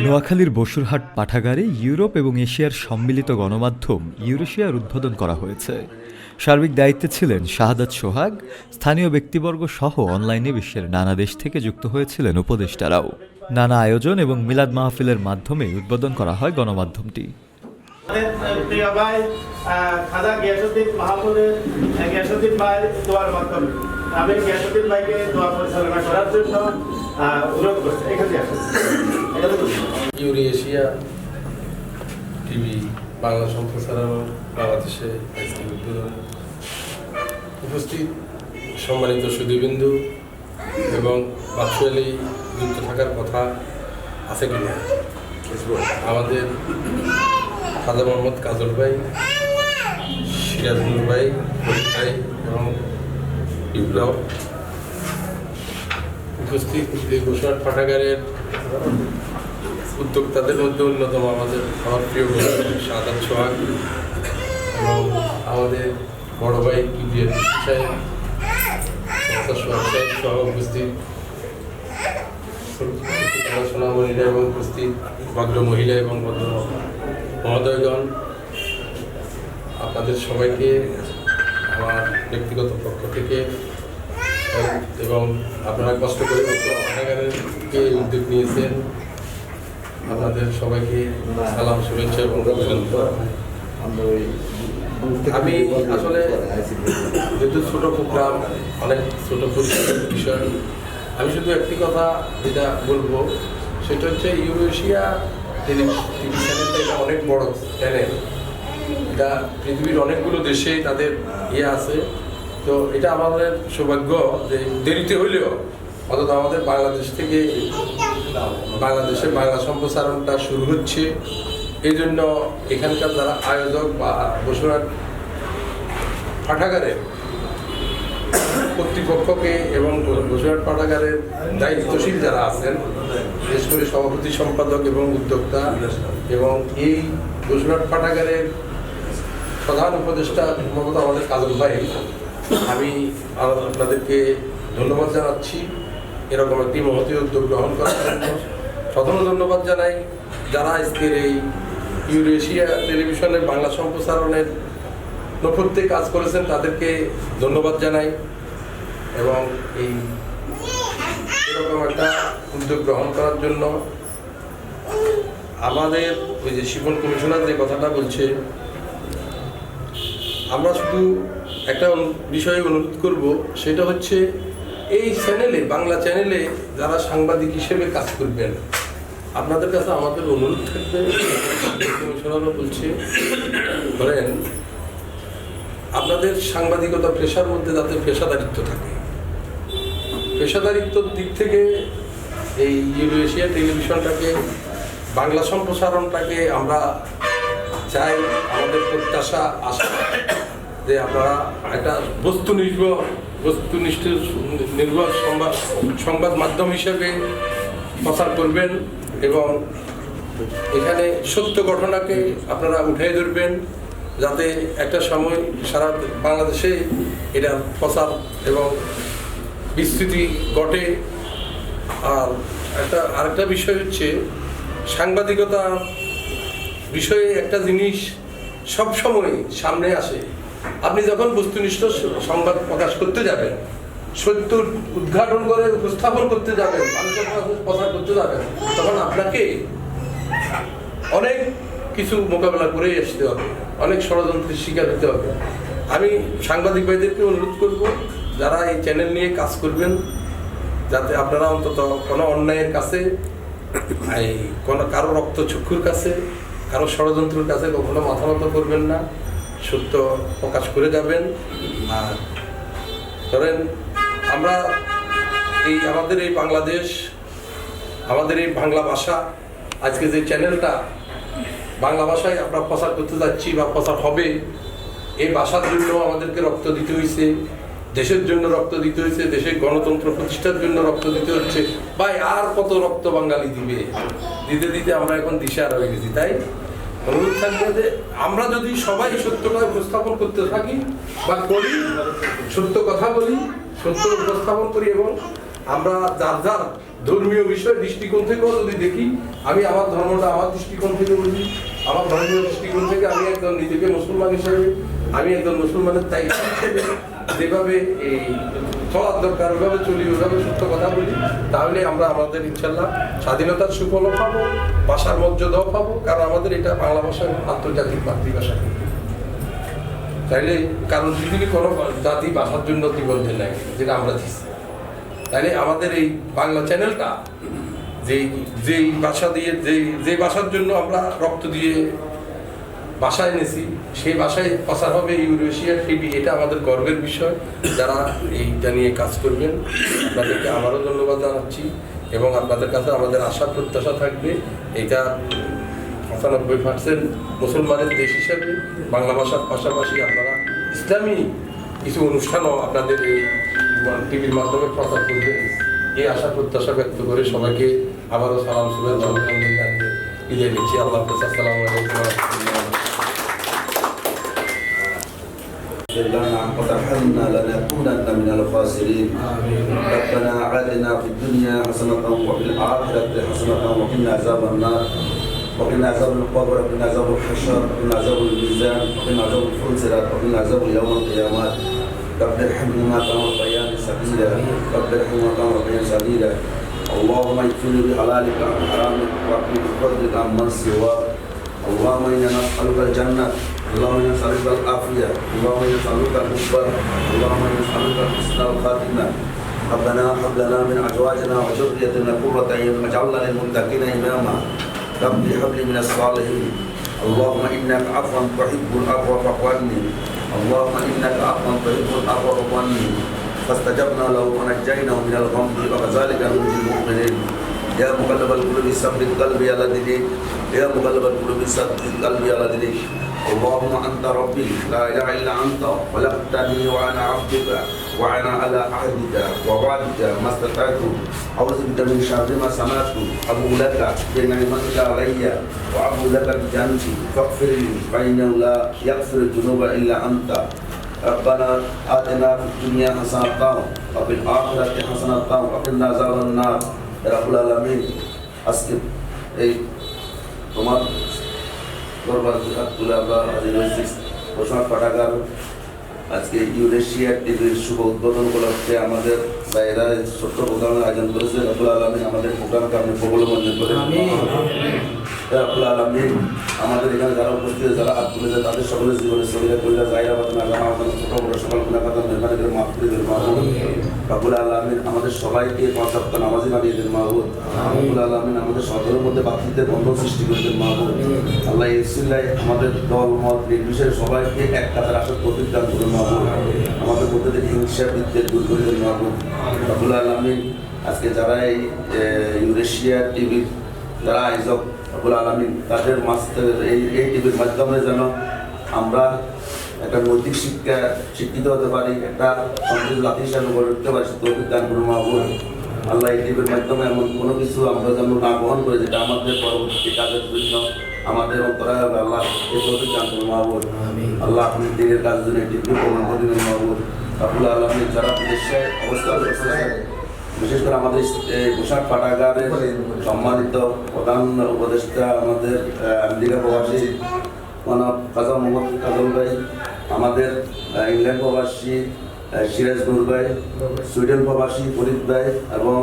নোয়াখালীর বসুরহাট পাঠাগারে ইউরোপ এবং এশিয়ার সম্মিলিত গণমাধ্যম ইউরেশিয়ার উদ্বোধন করা হয়েছে। সার্বিক দায়িত্বে ছিলেন শাহাদাত সোহাগ, স্থানীয় ব্যক্তিবর্গ সহ অনলাইনে বিশ্বের নানা দেশ থেকে যুক্ত হয়েছিলেন উপদেষ্টারাও। নানা আয়োজন এবং মিলাদ মাহফিলের মাধ্যমে উদ্বোধন করা হয় গণমাধ্যমটি। ভাই আমি করার জন্য অনুরোধ করছি। এখানে টিভি, বাংলা সম্প্রসারণ বাংলাদেশে উপস্থিত সম্মানিত সুদীবিন্দু এবং ভার্চুয়ালি যুক্ত থাকার কথা আছে কিনা? আমাদের খাজা মোহাম্মদ কাজল ভাই, সিরাজুল ভাই ভাই এবং বিপ্লব উপস্থিত ঘোষণার পাঠাগারের উদ্যোক্তাদের মধ্যে অন্যতম আমাদের আমার প্রিয় সাদাত সোহাগ এবং আমাদের বড় ভাই কিবিএর সাহেব সহ উপস্থিত সোনামণিরা এবং উপস্থিত ভদ্র মহিলা এবং ভদ্র মহোদয়গণ। আপনাদের সবাইকে আমার ব্যক্তিগত পক্ষ থেকে এবং আপনারা কষ্ট করে পাঠাগারকে উদ্যোগ নিয়েছেন, আপনাদের সবাইকে সালাম, শুভেচ্ছা এবং আমি আসলে যেহেতু ছোটো প্রোগ্রাম, অনেক ছোট বিষয়, আমি শুধু একটি কথা যেটা বলব, সেটা হচ্ছে ইউরেশিয়া চ্যানেলটা এটা অনেক বড় চ্যানেল এটা পৃথিবীর অনেকগুলো দেশে তাদের ইয়ে আছে। তো এটা আমাদের সৌভাগ্য যে দেরিতে হইলেও অন্তত আমাদের বাংলাদেশ থেকে বাংলাদেশে বাংলা সম্প্রসারণটা শুরু হচ্ছে। এই জন্য এখানকার যারা আয়োজক বা বসুরহাট পাঠাগারের কর্তৃপক্ষকে এবং বসুরহাট পাঠাগারের দায়িত্বশীল যারা আছেন, বিশেষ করে সভাপতি সম্পাদক এবং উদ্যোক্তা এবং এই বসুরহাট পাঠাগারের প্রধান উপদেষ্টা মূলত আমাদের কাজল ভাই আমি আপনাদেরকে ধন্যবাদ জানাচ্ছি। এরকম একটি মহতী উদ্যোগ গ্রহণ করার জন্য। প্রথম ধন্যবাদ জানাই যারা আজকের এই ইউরেশিয়া টেলিভিশনের বাংলা সম্প্রসারণের নক্ষত্রে কাজ করেছেন, তাদেরকে ধন্যবাদ জানাই এবং এই এরকম একটা উদ্যোগ গ্রহণ করার জন্য আমাদের ওই যে শিবন কমিশনার যে কথাটা বলছে, আমরা শুধু একটা বিষয়ে অনুরোধ করব, সেটা হচ্ছে এই চ্যানেলে বাংলা চ্যানেলে যারা সাংবাদিক হিসেবে কাজ করবেন, আপনাদের কাছে আমাদের অনুরোধ থাকবে, কমিশনারও বলছে, ধরেন, আপনাদের সাংবাদিকতা পেশার মধ্যে যাতে পেশাদারিত্ব থাকে। পেশাদারিত্বর দিক থেকে এই ইউরেশিয়া টেলিভিশনটাকে, বাংলা সম্প্রসারণটাকে আমরা চাই, আমাদের প্রত্যাশা, আশা। যে আপনারা একটা বস্তুনির্ভর বস্তুনিষ্ঠ নির্ভর সংবাদ সংবাদ মাধ্যম হিসেবে প্রচার করবেন এবং এখানে সত্য ঘটনাকে আপনারা উঠে ধরবেন যাতে একটা সময় সারা বাংলাদেশে এটা প্রচার এবং বিস্তৃতি ঘটে। আর একটা, আরেকটা বিষয় হচ্ছে সাংবাদিকতা বিষয়ে একটা জিনিস সব সময় সামনে আসে। আপনি যখন বস্তুনিষ্ঠ সংবাদ প্রকাশ করতে যাবেন, সত্য উদ্ঘাটন করে উপস্থাপন করতে যাবেন, মানুষের প্রচার করতে যাবেন, তখন আপনাকে অনেক কিছু মোকাবেলা করে আসতে হবে, অনেক ষড়যন্ত্রের শিকার হতে হবে। আমি সাংবাদিক ভাইদেরকে অনুরোধ করব, যারা এই চ্যানেল নিয়ে কাজ করবেন, যাতে আপনারা অন্তত কোনো অন্যায়ের কাছে, এই কোনো কারও রক্ত চক্ষুর কাছে, কারও ষড়যন্ত্রের কাছে কখনো মাথা নত করবেন না। সত্য প্রকাশ করে যাবেন। আর ধরেন, আমরা এই, আমাদের এই বাংলাদেশ, আমাদের এই বাংলা ভাষা, আজকে যে চ্যানেলটা, বাংলা ভাষায় আমরা প্রচার করতে যাচ্ছি বা প্রচার হবে, এই ভাষার জন্য আমাদেরকে রক্ত দিতে হয়েছে, দেশের জন্য রক্ত দিতে হয়েছে দেশের গণতন্ত্র প্রতিষ্ঠার জন্য রক্ত দিতে হচ্ছে, ভাই, আর কত রক্ত বাঙালি দিবে? দিতে দিতে আমরা এখন দিশার হয়ে গেছি, তাই? অনুরোধ থাকবে যে আমরা যদি সবাই সত্যটা উপস্থাপন করতে থাকি বা করি, সত্য কথা বলি, সত্য উপস্থাপন করি এবং আমরা যার যার ধর্মীয় বিষয় দৃষ্টিকোণ থেকেও যদি দেখি, আমি আমার ধর্মটা আমার দৃষ্টিকোণ থেকে বলি আমার ধর্মীয় দৃষ্টিকোণ থেকে আমি একজন নিজেকে মুসলমান হিসেবে আমি একজন মুসলমানের তাই যেভাবে এই চলার দরকার, ওইভাবে চলি, ওইভাবে সত্য কথা বলি, তাহলে আমরা আমাদের ইনশাল্লাহ স্বাধীনতার সুফলও পাবো, ভাষার মর্যাদাও পাবো, কারণ আমাদের এটা বাংলা ভাষার আন্তর্জাতিক মাতৃভাষা। তাইলে কারণ পৃথিবীর কোনো জাতি ভাষার জন্য দেয় নাই যেটা আমরা দিচ্ছি তাইলে আমাদের এই বাংলা চ্যানেলটা, যেই যেই ভাষা দিয়ে, যেই, যে ভাষার জন্য আমরা রক্ত দিয়ে বাসায় এনেছি সেই ভাষায় প্রচার হবে ইউরেশিয়া টিভি এটা আমাদের গর্বের বিষয়। যারা এইটা নিয়ে কাজ করবেন, আপনাদেরকে আমারও ধন্যবাদ জানাচ্ছি এবং আপনাদের কাছে আমাদের আশা, প্রত্যাশা থাকবে, এটা পঁচানব্বই পার্সেন্ট মুসলমানের দেশ হিসেবে, বাংলা ভাষার পাশাপাশি আপনারা ইসলামী কিছু অনুষ্ঠানও আপনাদের এই টিভির মাধ্যমে প্রচার করবেন। এই আশা, প্রত্যাশা ব্যক্ত করে সবাইকে আবারও সালাম, শুভেচ্ছা জানিয়ে বিদায় নিচ্ছি। আল্লাহ হাফেজ। আসসালামু আলাইকুম لنا وترحمنا لنكونن من الخاسرين. ربنا آتنا في الدنيا حسنة وفي الآخرة حسنة وقنا عذاب النار. وقنا عذاب القبر وقنا عذاب الحشر وقنا عذاب الميزان وقنا عذاب الفلسرات وقنا عذاب يوم القيامة. رب ارحمهما كما ربياني صغيرا. رب ارحمهما كما ربياني صغيرا. اللهم اكفني بحلالك عن حرامك واكفني بفضلك عن من سواك. اللهم إنا نسألك الجنة. اللهم انا نسالك العافيه اللهم انا نسالك الحب اللهم انا نسالك حسن الخاتمه ربنا هب لنا من ازواجنا وذريتنا قرة اعين واجعلنا للمتقين اماما رب هب لي من الصالحين اللهم انك عفوا تحب العفو فاعف عني اللهم انك عفوا تحب العفو فاعف عني فاستجبنا له ونجيناه من الغم وكذلك ننجي المؤمنين يا مقلب القلوب ثبت قلبي على دينك يا مقلب القلوب ثبت قلبي على دينك اللهم أنت ربي لا إله إلا أنت. خلقتني وأنا عبدك وأنا على عهدك ووعدك ما استطعت. أعوذ بك من شر ما صنعت أبو لك بنعمتك علي وأبو لك بجنبي. فاغفر لي فإنه لا يغفر الذنوب إلا أنت. ربنا آتنا في الدنيا حسنة وفي الآخرة حسنة وقنا عذاب النار. রাহুল আলমী আজকে এই তোমার দরবার হাজির ঘোষণা পাঠাগার, আজকে ইউরেশিয়া টিভির শুভ উদ্বোধন উপলক্ষে আমাদের বাইরা ছোট্ট প্রোগ্রামের আয়োজন করেছে। রাহুল আলমী আমাদের প্রোগ্রামকে আপনি প্রবল মঞ্জন করেন রবুল আলমী আমাদের এখানে যারা উপস্থিত যারা হাত তুলেছে তাদের সকলের জীবনে শরীরে কইরা জায়গা বাতানা জামা বাতানা ছোট বড় সকল গুণা কথা মেহমানি করে মাফ করে দেন রবুল আলমিন আমাদের সবাইকে পাঁচ সপ্তাহ নামাজি বানিয়ে দেন মাহবুব। রবুল আলমিন আমাদের সদরের মধ্যে বাতৃত্বের বন্ধন সৃষ্টি করে দেন মাহবুব। আল্লাহ ইসিল্লাই আমাদের দল মত নির্বিশেষে সবাইকে এক কাতার আসার প্রতীক দান করে মাহবুব। আমাদের মধ্যে থেকে হিংসা বিদ্বেষ দূর করে দেন মাহবুব। রবুল আলমিন আজকে যারা এই ইউরেশিয়া টিভির যারা আয়োজক রবুল আলমিন তাদের থেকে এই এই টিভির মাধ্যমে যেন আমরা একটা নৈতিক শিক্ষা শিক্ষিত হতে পারি একটা সমৃদ্ধ জাতি হিসাবে গড়ে উঠতে পারি তৌফিক মাহবুব। আল্লাহ এই টিভির মাধ্যমে এমন কোনো কিছু আমরা যেন না বহন করে যেটা আমাদের পরবর্তী কাজের জন্য আমাদের অন্তরায় হবে। আল্লাহ এই তৌফিক দান করুন মাহবুব। আল্লাহ আপনি দিনের কাজের জন্য এই টিভি প্রমাণ করে মাহবুব। আবুল আলমী যারা দেশে করতেছেন বিশেষ করে আমাদের এই পোশাক পাঠাগারের সম্মানিত প্রধান উপদেষ্টা আমাদের আমেরিকা প্রবাসী মানব কাজা মোহাম্মদ কাজল ভাই, আমাদের ইংল্যান্ড প্রবাসী সিরাজ নুর ভাই, সুইডেন প্রবাসী ফরিদ ভাই এবং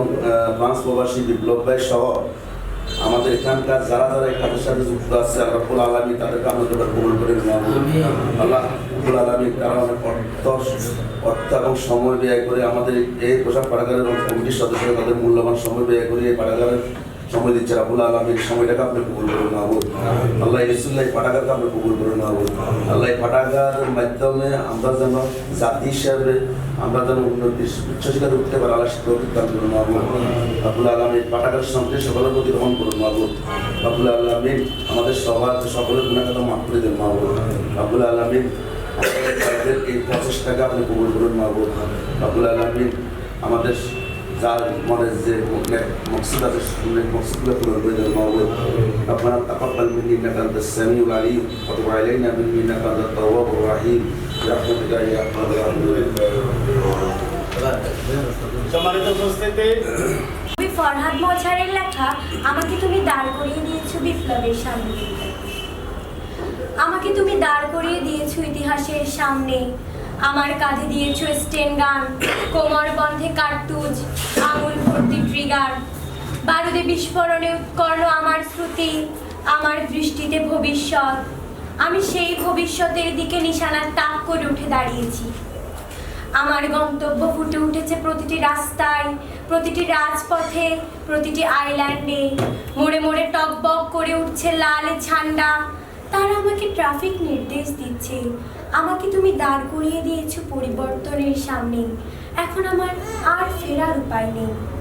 ফ্রান্স প্রবাসী বিপ্লব ভাই সহ আমাদের এখানকার যারা যারা এই কাজের সাথে যুক্ত আছে রব্বুল আলমী তাদেরকে আমাদের ভ্রমণ করে নেওয়া আল্লাহ ফুল আলমী তারা অনেক অর্থ অর্থ এবং সময় ব্যয় করে আমাদের এই পোশাক পাঠাগারের কমিটির সদস্যরা তাদের মূল্যবান সময় ব্যয় করে এই পাঠাগারের সময় দিচ্ছে রাবুল আলমীর সময়টাকে আপনি কবুল করুন মাহবুব আল্লাহ রসুল্লাহ পাঠাগারকে আপনি কবুল করুন মাহবুব আল্লাহ এই মাধ্যমে আমরা যেন জাতি হিসাবে, আমরা যেন উন্নতি উচ্চশিখারে উঠতে পারি আল্লাহ দান করুন মাহবুব রাবুল আলমীর পাঠাগার সঙ্গে সকলের প্রতি গ্রহণ করুন মাহবুব রাবুল আলমীর আমাদের সবার, সকলের গুণাগত মাফ করে দেন মাহবুব রাবুল আলমীর এই প্রচেষ্টাকে আপনি কবুল করুন মাহবুব রাবুল আলমীর আমাদের যার মনের যে মকসুদ আছে মকসুদগুলো পূরণ করে দেন মাহবুব আপনার তাকাব্বাল মিন্নি নাকান্ত সামিউল আলিম, অথবা আলাইনা মিন্নি নাকান্ত তাওয়াব রাহিম ফরহাদ মজারের লেখা, আমাকে তুমি দাঁড় করিয়ে দিয়েছ বিপ্লবের সামনে। আমাকে তুমি দাঁড় করিয়ে দিয়েছ ইতিহাসের সামনে। আমার কাঁধে দিয়েছ স্টেন গান, কোমর বন্ধে কার্তুজ। ভর্তি বারুদে বিস্ফোরণে উৎকর্ণ আমার শ্রুতি, আমার দৃষ্টিতে ভবিষ্যৎ। আমি সেই ভবিষ্যতের দিকে নিশানার তাক করে উঠে দাঁড়িয়েছি। আমার গন্তব্য ফুটে উঠেছে প্রতিটি রাস্তায়, প্রতিটি রাজপথে, প্রতিটি আইল্যান্ডে। মোড়ে মোড়ে টকবক করে উঠছে লাল ঝান্ডা। তারা আমাকে ট্রাফিক নির্দেশ দিচ্ছে। আমাকে তুমি দাঁড় করিয়ে দিয়েছ পরিবর্তনের সামনে। এখন আমার আর ফেরার উপায় নেই।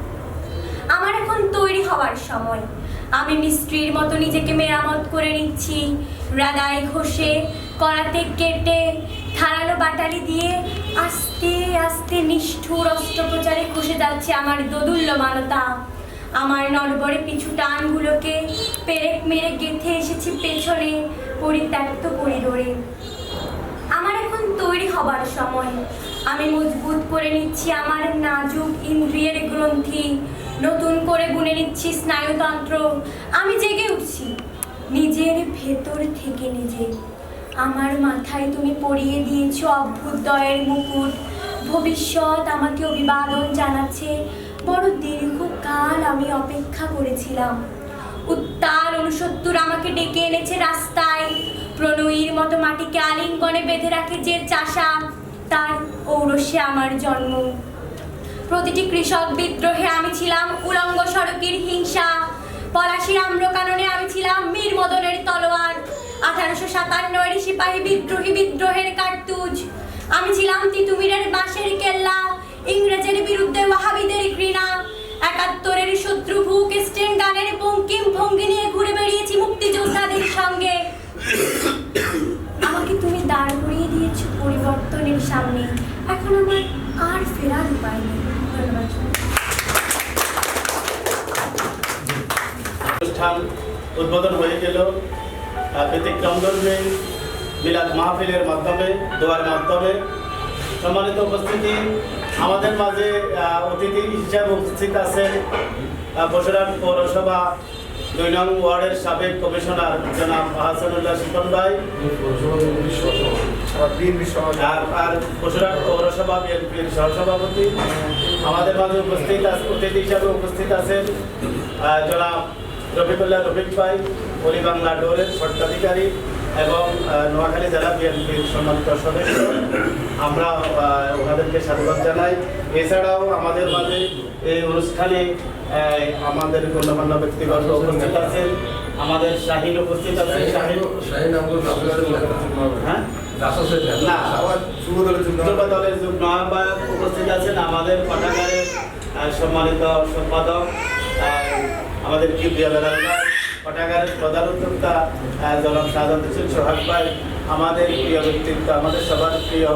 আমার এখন তৈরি হওয়ার সময়। আমি মিস্ত্রির মতো নিজেকে মেরামত করে নিচ্ছি। রাগাই ঘষে, কড়াতে কেটে, ধারালো বাটালি দিয়ে আস্তে আস্তে নিষ্ঠুর অস্ত্রোপচারে খসে যাচ্ছে আমার দোদুল্যমানতা। আমার নড়বড়ে পিছু টানগুলোকে পেরেক মেরে গেঁথে এসেছি পেছনে পরিত্যক্ত করিডোরে। আমার এখন তৈরি হবার সময়। আমি মজবুত করে নিচ্ছি আমার নাজুক ইন্দ্রিয়ের গ্রন্থি। নতুন করে গুনে নিচ্ছি স্নায়ুতন্ত্র। আমি জেগে উঠছি। নিজের ভেতর থেকে নিজে। আমার মাথায় তুমি পরিয়ে দিয়েছ অভ্যুদয়ের মুকুট। ভবিষ্যৎ আমাকে অভিবাদন জানাচ্ছে। বড় দীর্ঘকাল আমি অপেক্ষা করেছিলাম। উত্তাল অনুসত্তর আমাকে ডেকে এনেছে রাস্তায়। প্রণয়ীর মতো মাটিকে আলিঙ্গনে বেঁধে রাখে যে চাষা। তার ঔরসে আমার জন্ম। প্রতিটি কৃষক বিদ্রোহে আমি ছিলাম উলঙ্গ সড়কের হিংসা। পলাশির আম্রকাননে আমি ছিলাম মীর মদনের তলোয়ার। আঠারোশো সাতান্নের সিপাহী বিদ্রোহী বিদ্রোহের কার্তুজ। আমি ছিলাম তিতুমিরের বাঁশের কেল্লা, ইংরেজের বিরুদ্ধে ওয়াহাবিদের ঘৃণা। একাত্তরের শত্রু ভুক স্টেন গানের বঙ্কিম ভঙ্গি নিয়ে ঘুরে বেড়িয়েছি মুক্তিযোদ্ধাদের সঙ্গে। আমাকে তুমি দাঁড় করিয়ে দিয়েছ পরিবর্তনের সামনে। এখন আমার আর ফেরার উপায় নেই। অনুষ্ঠান উদ্বোধন হয়ে গেল। ব্যতিক্রম ধর্মী মিলাদ মাহফিলের মাধ্যমে দোয়ার মাধ্যমে। সম্মানিত উপস্থিতি আমাদের মাঝে অতিথি হিসাবে উপস্থিত আছেন বসুরহাট পৌরসভা দুই নং ওয়ার্ডের সাবেক কমিশনার জনাব হাসানুল্লাহ শিকন ভাই। আর আর বসুরহাট পৌরসভা বিএনপির সহসভাপতি। আমাদের মাঝে উপস্থিত অতিথি হিসাবে উপস্থিত আছেন জনাব রফিকুল্লাহ রফিক ভাই অলি বাংলা ডোরের স্বত্বাধিকারী এবং নোয়াখালী জেলা বিএনপির সম্মানিত সদস্য। আমরা ওনাদেরকে স্বাগত জানাই। এছাড়াও আমাদের মাঝে এই অনুষ্ঠানে আমাদের গণ্যমান্য ব্যক্তিগত উপস্থিত আছেন। আমাদের শাহিন উপস্থিত আছেন। শাহিন শাহিন হ্যাঁ? না। দলের যুগ্ম আহ্বায়ক উপস্থিত আছেন আমাদের পাঠাগারের সম্মানিত সম্পাদক আমাদের ভাই পাঠাগারের প্রধান উদ্যোক্তা জনাব শাহাদ হোসেন সোহাগ আমাদের প্রিয় ব্যক্তিত্ব, আমাদের সবার প্রিয়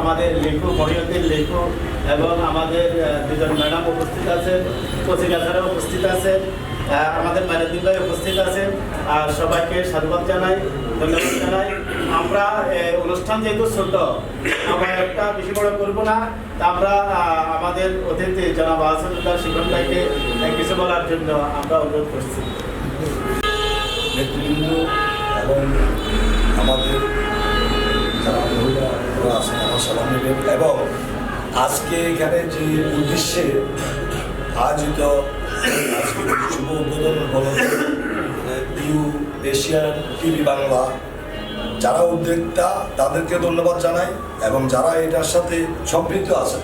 আমাদের লেখু মহিউদ্দিন লেখু এবং আমাদের দুজন ম্যাডাম উপস্থিত আছেন কোচিকা ছাড়া উপস্থিত আছেন আমাদের ম্যানেজিং ভাই উপস্থিত আছেন, আর সবাইকে সাধুবাদ জানাই, ধন্যবাদ জানাই। আমরা অনুষ্ঠান যেহেতু ছোট, আমরা একটা বেশি বড় করব না। তা আমরা আমাদের অতিথি জনাব আসাদুল্লাহ শিবন ভাইকে কিছু বলার জন্য আমরা অনুরোধ করছি। নেতৃবৃন্দ এবং আমাদের যারা আমার সালাম এবং আজকে এখানে যে উদ্দেশ্যে আয়োজিত আজকে শুভ উদ্বোধন হল ইউ এশিয়ান টিভি বাংলা যারা উদ্যোক্তা, তাদেরকে ধন্যবাদ জানাই এবং যারা এটার সাথে সম্পৃক্ত আছেন,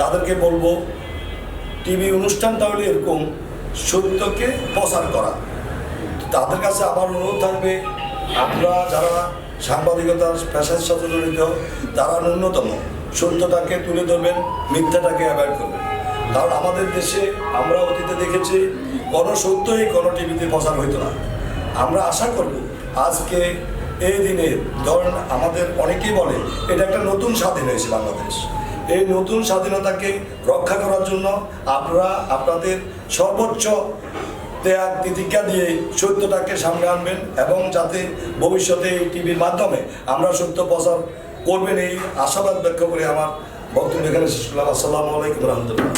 তাদেরকে বলব, টিভি অনুষ্ঠান তাহলে এরকম সত্যকে প্রচার করা। তাদের কাছে আমার অনুরোধ থাকবে আমরা যারা সাংবাদিকতার পেশার সাথে জড়িত তারা ন্যূনতম সত্যটাকে তুলে ধরবেন, মিথ্যাটাকে অ্যাভয়েড করবেন। কারণ আমাদের দেশে আমরা অতীতে দেখেছি, কোনো সত্যই কোনো টিভিতে প্রচার হইতো না। আমরা আশা করব, আজকে এই দিনে ধরেন আমাদের অনেকেই বলে, এটা একটা নতুন স্বাধীন হয়েছে বাংলাদেশ। এই নতুন স্বাধীনতাকে রক্ষা করার জন্য আপনারা আপনাদের সর্বোচ্চ ত্যাগ তিতিক্ষা দিয়ে সত্যটাকে সামনে আনবেন এবং যাতে ভবিষ্যতে এই টিভির মাধ্যমে আমরা সত্য প্রচার করবেন এই আশাবাদ ব্যক্ত করে আমার বক্তব্য এখানে শেষ করলাম। আসসালামু আলাইকুম রহমতুল্লাহ।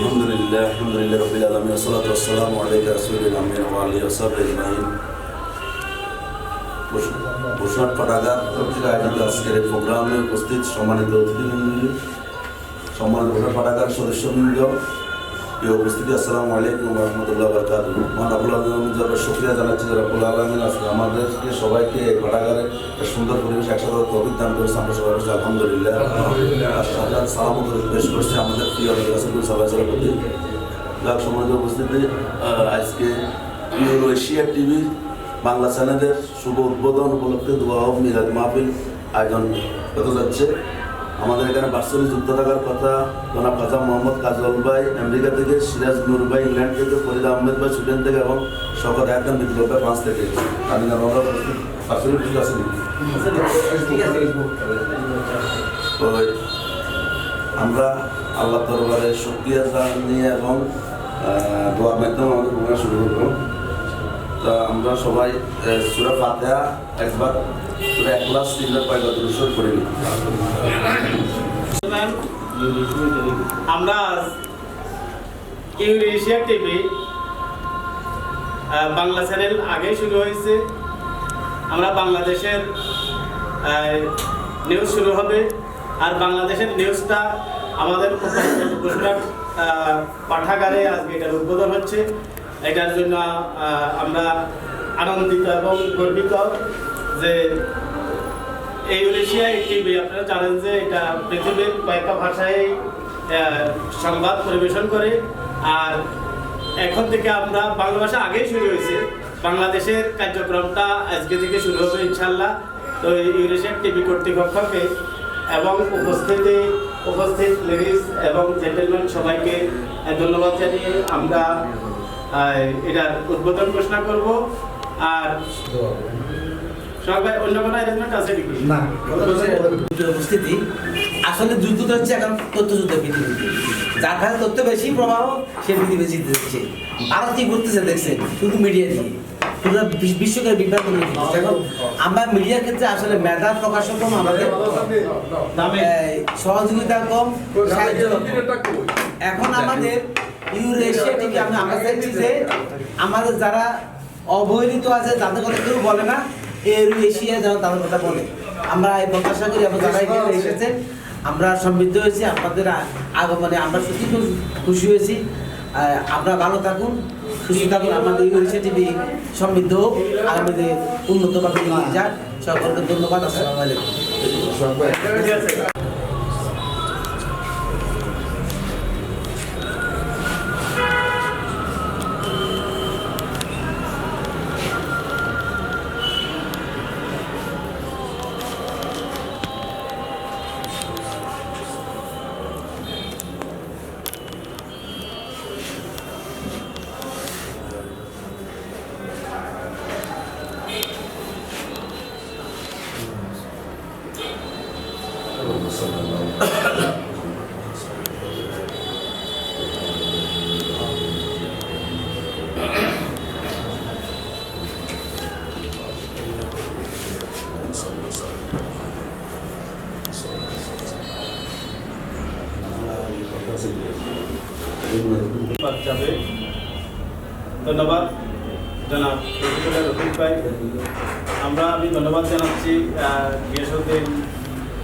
আলহামদুলিল্লাহ আলহামদুলিল্লাহ রবিল আলমী সালাতাম আলাইকা রসুল আমির আলী আসাদ ইসমাইল ভূষণ পাঠাগার কর্তৃক আয়োজিত আজকের এই প্রোগ্রামে উপস্থিত সম্মানিত অতিথিবৃন্দ, সম্মানিত ভূষণ পাঠাগার সদস্যবৃন্দ প্রিয় উপস্থিতি আসসালামু আলাইকুম রহমতুল্লাহ বরকাত মহান আবুল আলম যারা শুক্রিয়া জানাচ্ছি যারা আবুল আলমিন আজকে আমাদেরকে সবাইকে পাঠাগারে একটা সুন্দর পরিবেশ একসাথে অভিজ্ঞান করেছে আমরা সবাই বলছি আলহামদুলিল্লাহ। সাথে সালাম পেশ করছে আমাদের প্রিয় রাসুল সবাই সবার প্রতি। যাক সম্মানিত উপস্থিতি আজকে ইউরো এশিয়া টিভি বাংলা চ্যানেলের শুভ উদ্বোধন উপলক্ষে দোয়া মিলাদ মাহফিল আয়োজন হতে যাচ্ছে। আমাদের এখানে বার্সেলি যুক্ত থাকার কথা জনাব খাজা মোহাম্মদ কাজল ভাই, আমেরিকা থেকে সিরাজ নূর ভাই, ইংল্যান্ড থেকে ফরিদ আহমেদ ভাই, সুইডেন থেকে এবং শকত আয়াতন বিপ্লব ফ্রান্স থেকে আমি আমরা আল্লাহ দরবারে শুক্রিয়া জানিয়ে এবং দোয়ার মাধ্যমে আমাদের প্রোগ্রাম শুরু করব। তা আমরা সবাই সুরা ফাতেহা একবার সুরা একলাস তিনবার কয়েকবার দুরুশ্বর করে নিই আমরা ইউরেশিয়া টিভি বাংলা চ্যানেল আগে শুরু হয়েছে। আমরা বাংলাদেশের নিউজ শুরু হবে। আর বাংলাদেশের নিউজটা আমাদের পাঠাগারে আজকে এটার উদ্বোধন হচ্ছে। এটার জন্য আমরা আনন্দিত এবং গর্বিত। যে এই ইউরেশিয়া টিভি, আপনারা জানেন যে এটা পৃথিবীর কয়েকটা ভাষায় সংবাদ পরিবেশন করে। আর এখন থেকে আমরা বাংলা ভাষা আগেই শুরু হয়েছে। বাংলাদেশের কার্যক্রমটা আজকে থেকে শুরু হবে ইনশাল্লাহ তো এই ইউরেশিয়া টিভি কর্তৃপক্ষকে এবং উপস্থিতি, উপস্থিত লেডিস এবং জেন্টেলম্যান সবাইকে ধন্যবাদ জানিয়ে আমরা এটার উদ্বোধন ঘোষণা করব। আর উপস্থিতি আসলে যুদ্ধটা হচ্ছে এখন তথ্য যুদ্ধ পৃথিবীতে। যার কাছে তথ্য বেশি প্রভাব সে পৃথিবী জিতে দিচ্ছে ভারত কি করতেছে দেখছেন? শুধু মিডিয়া দিয়ে। পুরো বিশ্বকে বিভ্রান্ত করে দিচ্ছে। এখন আমরা মিডিয়ার ক্ষেত্রে আসলে মেধা প্রকাশন কম আমাদের সহযোগিতা কম। সাহায্য এখন আমাদের ইউরেশিয়া টিভি আমরা চাইছি যে আমাদের যারা অবহেলিত আছে যাদের কথা কেউ বলে না। এর এশিয়া যেন তাদের কথা বলে। আমরা এই প্রত্যাশা করি এবং যারা এখানে এসেছে আমরা সমৃদ্ধ হয়েছি আপনাদের আগমনে আমরা সত্যি খুব খুশি হয়েছি। আমরা আপনারা ভালো থাকুন সুস্থ থাকুন আমাদের ইউরেশিয়া টিভি সমৃদ্ধ হোক আগামীতে উন্নতভাবে যাক। সকলকে ধন্যবাদ আসসালামু আলাইকুম।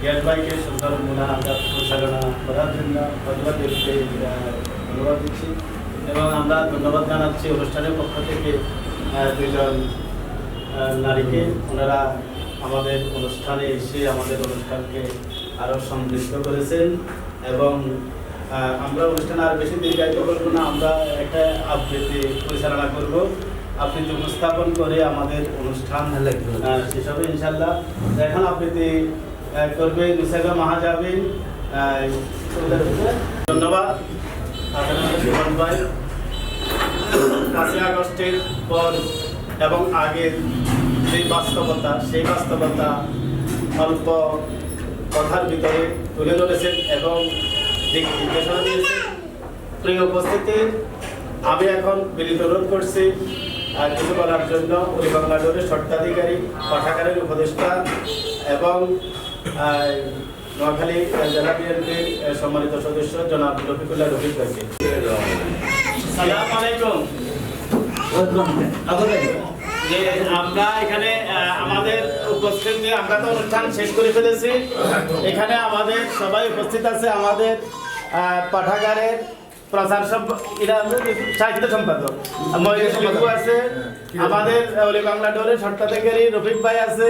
ভাইকে সুন্দর মুনাজাত পরিচালনা করার জন্য ধন্যবাদ দিতে ধন্যবাদ দিচ্ছি এবং আমরা ধন্যবাদ জানাচ্ছি অনুষ্ঠানের পক্ষ থেকে দুজন নারীকে ওনারা আমাদের অনুষ্ঠানে এসে আমাদের অনুষ্ঠানকে আরও সমৃদ্ধ করেছেন এবং আমরা অনুষ্ঠানে আর বেশি দীর্ঘায়িত করব না আমরা একটা আবৃত্তি পরিচালনা করব আবৃত্তি উপস্থাপন করে আমাদের অনুষ্ঠান শেষ হবে ইনশাল্লাহ এখন আবৃত্তি করবে নিসাগা মাহাজাবিন ধন্যবাদ। আপনাদের সুমন ভাই। পাঁচই আগস্টের পর এবং আগের যে বাস্তবতা, সেই বাস্তবতা অল্প কথার ভিতরে তুলে ধরেছেন এবং দিক দিয়েছেন। প্রিয় উপস্থিতি, আমি এখন বিনীত অনুরোধ করছি কিছু বলার জন্য ওই বাংলাদেশের স্বত্বাধিকারী, পাঠাগারের উপদেষ্টা এবং নোয়াখালী জেলা বিএনপির সম্মানিত সদস্য জনাব রফিকুল্লাহ রফিক ভাইকে। যে আমরা এখানে আমাদের উপস্থিতি, আমরা তো অনুষ্ঠান শেষ করে ফেলেছি। এখানে আমাদের সবাই উপস্থিত আছে, আমাদের পাঠাগারের প্রচার সাহিত্য সম্পাদক। আছে, আমাদের অলি বাংলা রফিক ভাই আছে